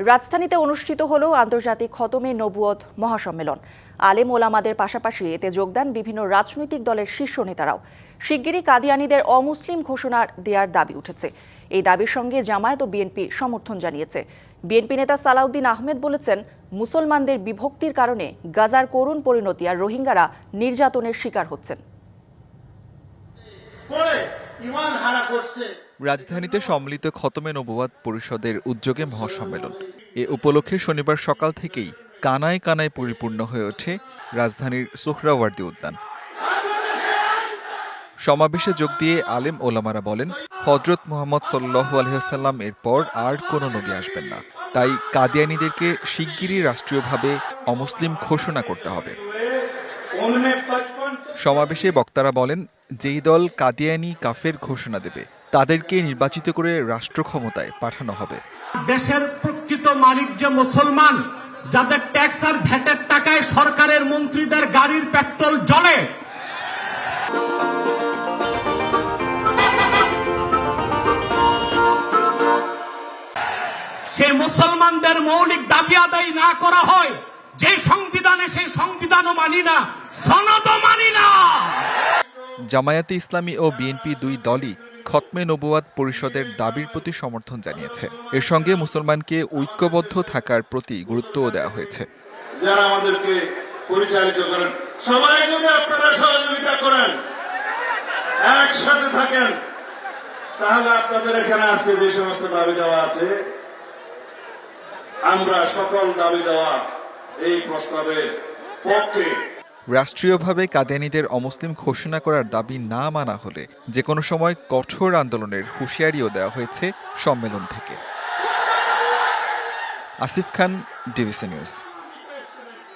রাজধানীতে অনুষ্ঠিত হলো আন্তর্জাতিক খতমে নবুয়ত মহাসম্মেলন। আলেম ওলামাদের পাশাপাশি এতে যোগদান বিভিন্ন রাজনৈতিক দলের শীর্ষ নেতারাও। শিগগিরই কাদিয়ানিদের অমুসলিম ঘোষণার দেওয়ার দাবি উঠেছে। এই দাবির সঙ্গে জামায়াত ও বিএনপি সমর্থন জানিয়েছে। বিএনপি নেতা সালাউদ্দিন আহমেদ বলেছেন, মুসলমানদের বিভক্তির কারণে গাজার করুণ পরিণতি আর রোহিঙ্গারা নির্যাতনের শিকার হচ্ছেন। করছে। রাজধানীতে সম্মিলিত খতমে নবাদ পরিষদের উদ্যোগে মহাসম্মেলন। এ উপলক্ষে শনিবার সকাল থেকেই কানায় কানায় পরিপূর্ণ হয়ে ওঠে রাজধানীর সোহরাওয়ার্দী উদ্যান। সমাবেশে যোগ দিয়ে আলেম ওলামারা বলেন হজরত মোহাম্মদ সাল্লাহ আলহাম এর পর আর কোনো নদী আসবেন না। তাই কাদিয়ানিদেরকে শিগগিরই রাষ্ট্রীয়ভাবে অমুসলিম ঘোষণা করতে হবে। সমাবেশে বক্তারা বলেন, যেই দল কাদিয়ানি কাফের ঘোষণা দেবে, তাদেরকে নির্বাচিত করে রাষ্ট্র ক্ষমতায় পাঠানো হবে। দেশের প্রকৃত মালিক যে মুসলমান, যাদের ট্যাক্স আর ভ্যাটের টাকায় সরকারের মন্ত্রীদের গাড়ির পেট্রোল জ্বলে। সে মুসলমানদের মৌলিক দাবি আদায় না করা হয়, যে সংবিধানে সেই সংবিধানও মানি না, সনদও মানি না। জামায়াতে ইসলামী ও বিএনপি দুই দলই খতমে নবুয়াদ পরিষদের দাবির প্রতি সমর্থন জানিয়েছে। এর সঙ্গে মুসলমানকে ঐক্যবদ্ধ থাকার প্রতি গুরুত্বও দেওয়া হয়েছে। যারা আমাদেরকে পরিচালিত করেন, সবাই যদি আপনারা সহযোগিতা করেন, একসাথে থাকেন, তাহলে আপনাদের এখানে আজকে যে সমস্ত দাবি দেওয়া আছে, আমরা সকল দাবি দেওয়া এই প্রস্তাবের পক্ষে রাষ্ট্রীয়ভাবে কাদিয়ানিদের অমুসলিম ঘোষণা করার দাবি না মানা হলে যে কোনো সময় কঠোর আন্দোলনের হুঁশিয়ারিও দেওয়া হয়েছে সম্মেলন থেকে। Asif Khan DVC news.